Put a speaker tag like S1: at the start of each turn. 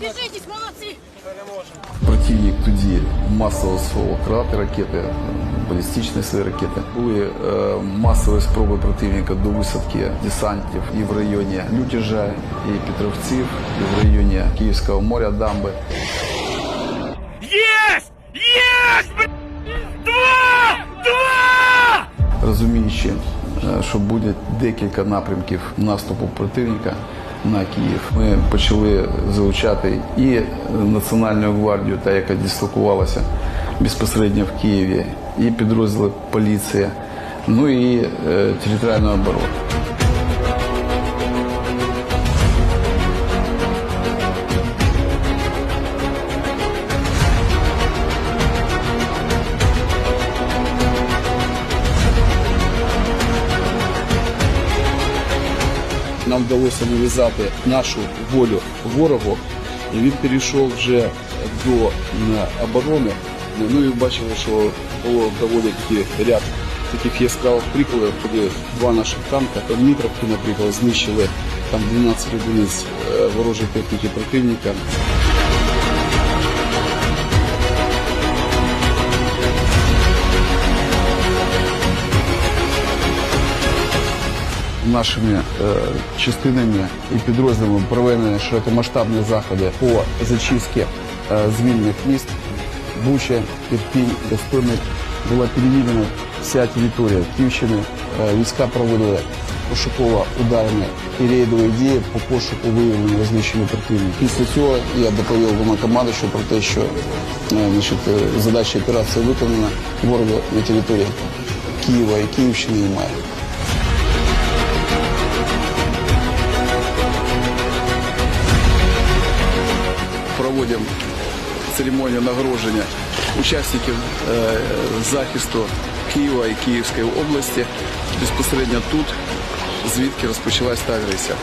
S1: Біжитесь, молодці! Противник тоді масово свого крати ракети, балістичні свої ракети. Були е, масові спроби противника до висадки десантів і в районі Лютіжа, і Петровців, і в районі Київського моря дамби.
S2: Єсть! Єсть! Два! Два!
S1: Розуміючи, е, що буде декілька напрямків наступу противника на Київ, ми почали залучати і Національну гвардію, та яка дислокувалася безпосередньо в Києві, і підрозділи поліції, ну і е, територіальну оборону. Нам вдалося вивізати нашу волю ворогу, і він перейшов вже до оборони. Ну і бачили, що було доволі таки ряд таких яскравих прикладів, коли два наших танка, Дмитровки, наприклад, знищили там 12 одиниць ворожої техніки противника. Нашими е, частинами і підрозділами проведені широкомасштабні заходи по зачистці е, звільних міст. Буча, Ірпінь, Гостомель була перевірена вся територія Київщини. Е, Війська проводили пошуково-ударні і рейдові дії по пошуку виявлення знищення противника. Після цього я доповів командуючу про те, що значить, задача операції виконана, ворога на території Києва і Київщини немає. Проводимо церемонію нагородження учасників е, захисту Києва і Київської області безпосередньо тут, звідки розпочалась та агресія.